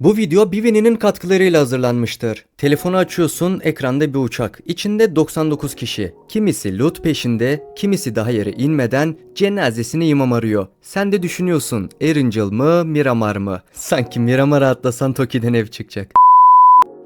Bu video Bivini'nin katkılarıyla hazırlanmıştır. Telefonu açıyorsun, ekranda bir uçak. İçinde 99 kişi. Kimisi loot peşinde, kimisi daha yere inmeden cenazesini imam arıyor. Sen de düşünüyorsun, Erincil mı, Miramar mı? Sanki Miramar'a atlasan Toki'den ev çıkacak.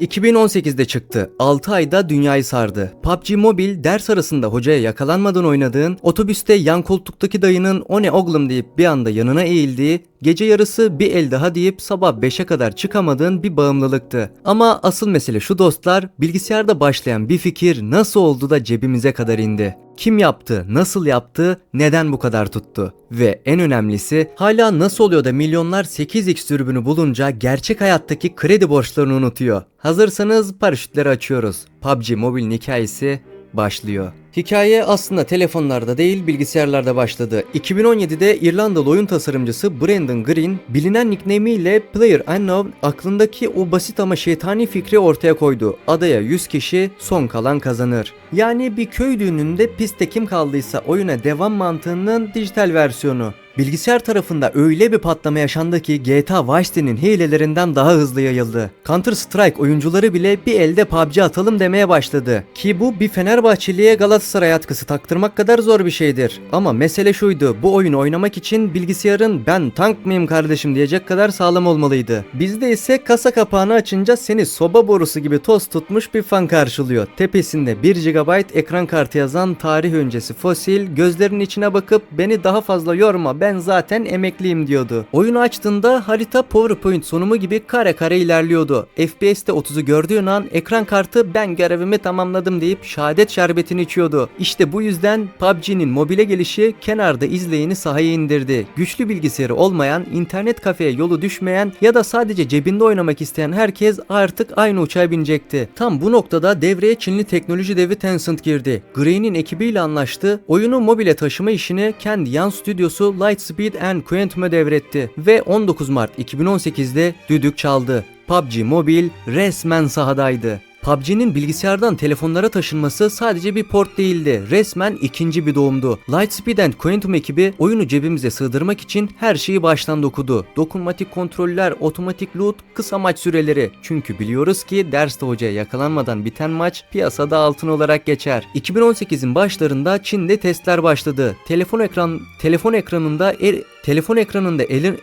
2018'de çıktı. 6 ayda dünyayı sardı. PUBG Mobile ders arasında hocaya yakalanmadan oynadığın, otobüste yan koltuktaki dayının o ne oğlum deyip bir anda yanına eğildiği, gece yarısı bir el daha deyip sabah 5'e kadar çıkamadığın bir bağımlılıktı. Ama asıl mesele şu dostlar, bilgisayarda başlayan bir fikir nasıl oldu da cebimize kadar indi? Kim yaptı, nasıl yaptı, neden bu kadar tuttu? Ve en önemlisi hala nasıl oluyor da milyonlar 8x dürbünü bulunca gerçek hayattaki kredi borçlarını unutuyor? Hazırsanız paraşütleri açıyoruz. PUBG Mobile'in hikayesi başlıyor. Hikaye aslında telefonlarda değil bilgisayarlarda başladı. 2017'de İrlandalı oyun tasarımcısı Brandon Green bilinen nickname'iyle Player Unknown aklındaki o basit ama şeytani fikri ortaya koydu. Adaya 100 kişi son kalan kazanır. Yani bir köy düğününde pistte kim kaldıysa oyuna devam mantığının dijital versiyonu. Bilgisayar tarafında öyle bir patlama yaşandı ki GTA Vice City'nin hilelerinden daha hızlı yayıldı. Counter Strike oyuncuları bile bir elde PUBG atalım demeye başladı. Ki bu bir Fenerbahçeli'ye Galatasaray atkısı taktırmak kadar zor bir şeydir. Ama mesele şuydu bu oyunu oynamak için bilgisayarın ben tank mıyım kardeşim diyecek kadar sağlam olmalıydı. Bizde ise kasa kapağını açınca seni soba borusu gibi toz tutmuş bir fan karşılıyor. Tepesinde 1 GB ekran kartı yazan tarih öncesi fosil gözlerinin içine bakıp beni daha fazla yorma ben zaten emekliyim diyordu. Oyunu açtığında harita PowerPoint sunumu gibi kare kare ilerliyordu. FPS'te 30'u gördüğün an ekran kartı ben görevimi tamamladım deyip şehadet şerbetini içiyordu. İşte bu yüzden PUBG'nin mobile gelişi kenarda izleyeni sahaya indirdi. Güçlü bilgisayarı olmayan, internet kafeye yolu düşmeyen ya da sadece cebinde oynamak isteyen herkes artık aynı uçağa binecekti. Tam bu noktada devreye Çinli teknoloji devi Tencent girdi. Gray'nin ekibiyle anlaştı. Oyunu mobile taşıma işini kendi yan stüdyosu Lightspeed and Quantum'a devretti ve 19 Mart 2018'de düdük çaldı. PUBG Mobile resmen sahadaydı. PUBG'nin bilgisayardan telefonlara taşınması sadece bir port değildi. Resmen ikinci bir doğumdu. Lightspeed and Quantum ekibi oyunu cebimize sığdırmak için her şeyi baştan dokudu. Dokunmatik kontroller, otomatik loot, kısa maç süreleri. Çünkü biliyoruz ki derste hocaya yakalanmadan biten maç piyasada altın olarak geçer. 2018'in başlarında Çin'de testler başladı. Telefon ekran telefon ekranında er, telefon ekranında elin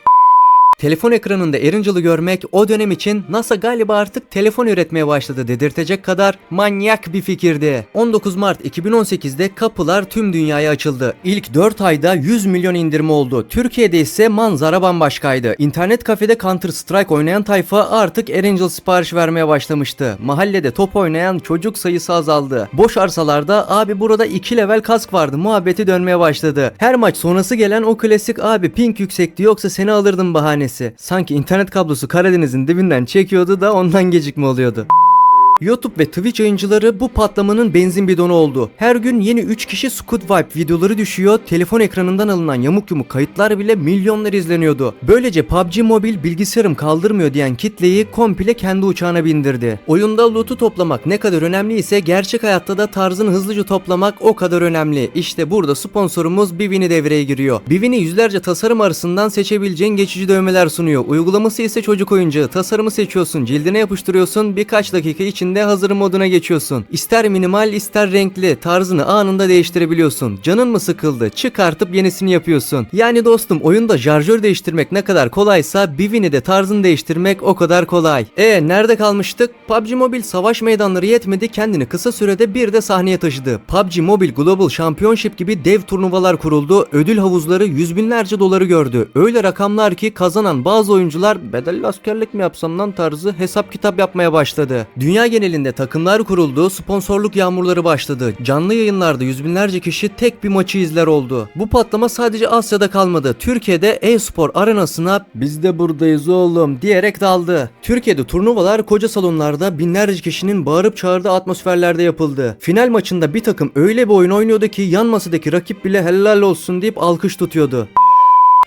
Telefon ekranında Erincil'i görmek o dönem için NASA galiba artık telefon üretmeye başladı dedirtecek kadar manyak bir fikirdi. 19 Mart 2018'de kapılar tüm dünyaya açıldı. İlk 4 ayda 100 milyon indirme oldu. Türkiye'de ise manzara bambaşkaydı. İnternet kafede Counter Strike oynayan tayfa artık Erincil sipariş vermeye başlamıştı. Mahallede top oynayan çocuk sayısı azaldı. Boş arsalarda abi burada 2 level kask vardı muhabbeti dönmeye başladı. Her maç sonrası gelen o klasik abi ping yüksekti yoksa seni alırdım bahanesi. Sanki internet kablosu Karadeniz'in dibinden çekiyordu da ondan gecikme oluyordu. YouTube ve Twitch yayıncıları bu patlamanın benzin bidonu oldu. Her gün yeni 3 kişi Squid Vibe videoları düşüyor, telefon ekranından alınan yamuk yumuk kayıtlar bile milyonlar izleniyordu. Böylece PUBG Mobile bilgisayarım kaldırmıyor diyen kitleyi komple kendi uçağına bindirdi. Oyunda loot'u toplamak ne kadar önemli ise gerçek hayatta da tarzını hızlıca toplamak o kadar önemli. İşte burada sponsorumuz Bivini devreye giriyor. Bivini yüzlerce tasarım arasından seçebileceğin geçici dövmeler sunuyor. Uygulaması ise çocuk oyuncağı. Tasarımı seçiyorsun, cildine yapıştırıyorsun, birkaç dakika içinde hazır moduna geçiyorsun. İster minimal ister renkli tarzını anında değiştirebiliyorsun. Canın mı sıkıldı? Çıkartıp yenisini yapıyorsun. Yani dostum oyunda şarjör değiştirmek ne kadar kolaysa Bivini'de tarzını değiştirmek o kadar kolay. E nerede kalmıştık? PUBG Mobile savaş meydanları yetmedi kendini kısa sürede bir de sahneye taşıdı. PUBG Mobile Global Championship gibi dev turnuvalar kuruldu. Ödül havuzları yüz binlerce doları gördü. Öyle rakamlar ki kazanan bazı oyuncular bedelli askerlik mi yapsam lan tarzı hesap kitap yapmaya başladı. Dünya genelinde takımlar kuruldu, sponsorluk yağmurları başladı. Canlı yayınlarda yüz binlerce kişi tek bir maçı izler oldu. Bu patlama sadece Asya'da kalmadı. Türkiye'de e-spor arenasına biz de buradayız oğlum diyerek daldı. Türkiye'de turnuvalar koca salonlarda binlerce kişinin bağırıp çağırdığı atmosferlerde yapıldı. Final maçında bir takım öyle bir oyun oynuyordu ki yan masadaki rakip bile helal olsun deyip alkış tutuyordu.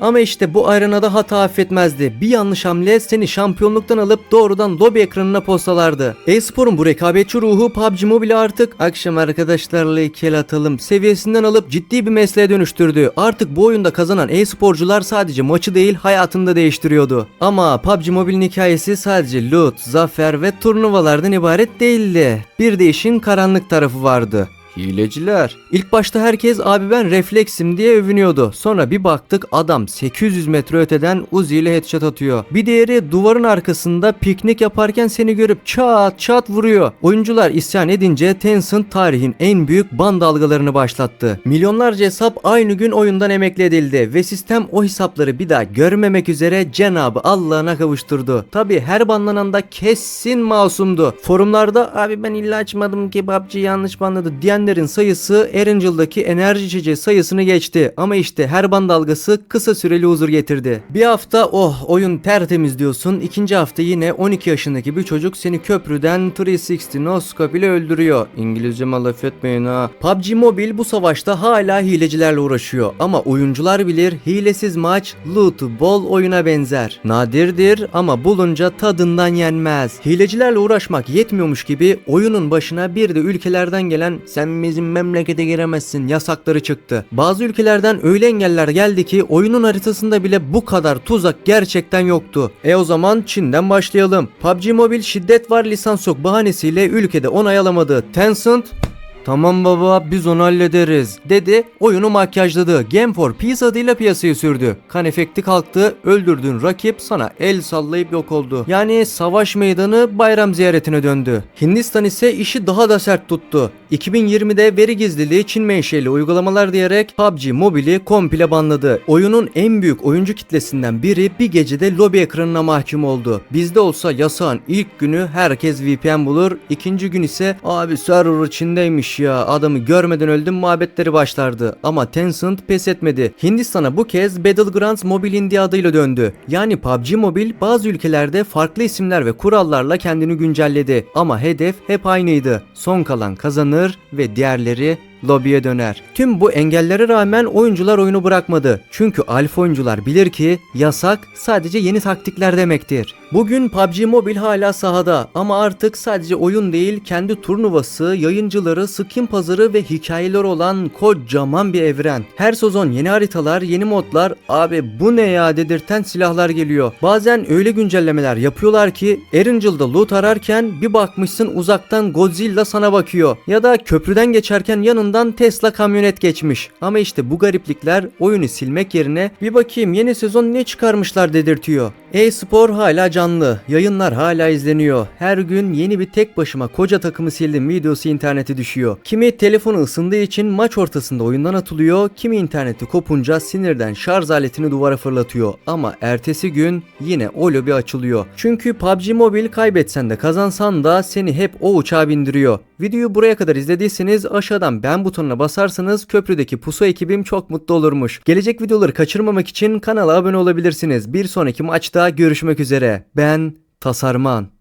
Ama işte bu arenada hata affetmezdi. Bir yanlış hamle seni şampiyonluktan alıp doğrudan lobi ekranına postalardı. E-sporun bu rekabetçi ruhu PUBG Mobile artık akşam arkadaşlarla iki el atalım seviyesinden alıp ciddi bir mesleğe dönüştürdü. Artık bu oyunda kazanan e-sporcular sadece maçı değil hayatını da değiştiriyordu. Ama PUBG Mobile'in hikayesi sadece loot, zafer ve turnuvalardan ibaret değildi. Bir de işin karanlık tarafı vardı. Hileciler. İlk başta herkes abi ben refleksim diye övünüyordu. Sonra bir baktık adam 800 metre öteden Uzi ile headshot atıyor. Bir diğeri duvarın arkasında piknik yaparken seni görüp çat çat vuruyor. Oyuncular isyan edince Tencent tarihin en büyük ban dalgalarını başlattı. Milyonlarca hesap aynı gün oyundan emekli edildi ve sistem o hesapları bir daha görmemek üzere Cenabı Allah'ına kavuşturdu. Tabi her banlanan da kesin masumdu. Forumlarda abi ben illa açmadım ki PUBG yanlış banladı diyenlerin sayısı Erangel'daki enerji içeceği sayısını geçti. Ama işte her ban dalgası kısa süreli huzur getirdi. Bir hafta oh oyun tertemiz diyorsun. İkinci hafta yine 12 yaşındaki bir çocuk seni köprüden 360 noskop ile öldürüyor. İngilizceme laf etmeyin ha. PUBG Mobile bu savaşta hala hilecilerle uğraşıyor. Ama oyuncular bilir hilesiz maç loot'u bol oyuna benzer. Nadirdir ama bulunca tadından yenmez. Hilecilerle uğraşmak yetmiyormuş gibi oyunun başına bir de ülkelerden gelen sen bizim memlekete giremezsin yasakları çıktı. Bazı ülkelerden öyle engeller geldi ki oyunun haritasında bile bu kadar tuzak gerçekten yoktu. E o zaman Çin'den başlayalım. PUBG Mobile şiddet var lisans yok bahanesiyle ülkede onay alamadı. Tencent Tamam baba biz onu hallederiz dedi oyunu makyajladı. Game for Peace adıyla piyasaya sürdü. Kan efekti kalktı öldürdüğün rakip sana el sallayıp yok oldu. Yani savaş meydanı bayram ziyaretine döndü. Hindistan ise işi daha da sert tuttu. 2020'de veri gizliliği Çin menşeli uygulamalar diyerek PUBG Mobile'i komple banladı. Oyunun en büyük oyuncu kitlesinden biri bir gecede lobi ekranına mahkum oldu. Bizde olsa yasağın ilk günü herkes VPN bulur. ikinci gün ise abi server Çin'deymiş ya adamı görmeden öldüm muhabbetleri başlardı. Ama Tencent pes etmedi. Hindistan'a bu kez Battlegrounds Mobile India adıyla döndü. Yani PUBG Mobile bazı ülkelerde farklı isimler ve kurallarla kendini güncelledi. Ama hedef hep aynıydı. Son kalan kazanır ve diğerleri lobiye döner. Tüm bu engellere rağmen oyuncular oyunu bırakmadı. Çünkü alfa oyuncular bilir ki yasak sadece yeni taktikler demektir. Bugün PUBG Mobile hala sahada ama artık sadece oyun değil kendi turnuvası, yayıncıları, skin pazarı ve hikayeleri olan kocaman bir evren. Her sezon yeni haritalar, yeni modlar, abi bu ne ya dedirten silahlar geliyor. Bazen öyle güncellemeler yapıyorlar ki Erangel'da loot ararken bir bakmışsın uzaktan Godzilla sana bakıyor. Ya da köprüden geçerken yanından Tesla kamyonet geçmiş. Ama işte bu gariplikler oyunu silmek yerine bir bakayım yeni sezon ne çıkarmışlar dedirtiyor. E-spor hala canlı. Yayınlar hala izleniyor. Her gün yeni bir tek başıma koca takımı sildim videosu internete düşüyor. Kimi telefonu ısındığı için maç ortasında oyundan atılıyor. Kimi interneti kopunca sinirden şarj aletini duvara fırlatıyor. Ama ertesi gün yine o lobi açılıyor. Çünkü PUBG Mobile kaybetsen de kazansan da seni hep o uçağa bindiriyor. Videoyu buraya kadar izlediyseniz aşağıdan beğen butonuna basarsanız köprüdeki pusu ekibim çok mutlu olurmuş. Gelecek videoları kaçırmamak için kanala abone olabilirsiniz. Bir sonraki maçta görüşmek üzere. Ben Tasarman.